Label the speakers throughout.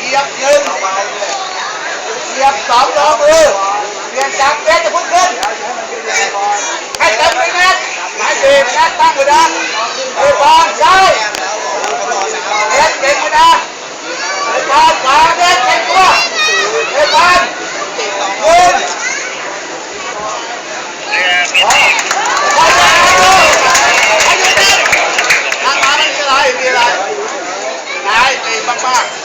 Speaker 1: เหยียบยืนเหยียบสองยอมือเปลี่ยนจากเบสจะพุ่งขึ้นให้เต็มเลยนะหมายสี่นะตั้งเลยนะเฮ้ยบอลใช่เด็ดเก่งเลยนเฮ้ยบอลขวาเด็ดเก่งตัวเฮ้ยบอลยืนบอลขึ้นมีอะไรนายตีมากๆ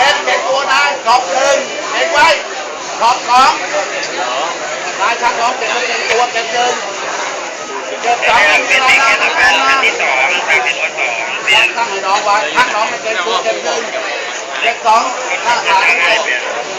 Speaker 1: เด็ดเก่งตัวนายขอบหนึ่งเก่งไว้ขอบสองนายชักสองเก่งไว้เก่งตัวเก่งหนึ่งเก็บสองไม่มีอะไรนะทำงานนะ
Speaker 2: ที่สองทางที่ตัวสอง
Speaker 1: ตั้งให้น้องไว้ตั้งน้องให้เกินตัวเก็บหนึ่งเก็บสองถ้าขาไม่ตก
Speaker 2: เปิด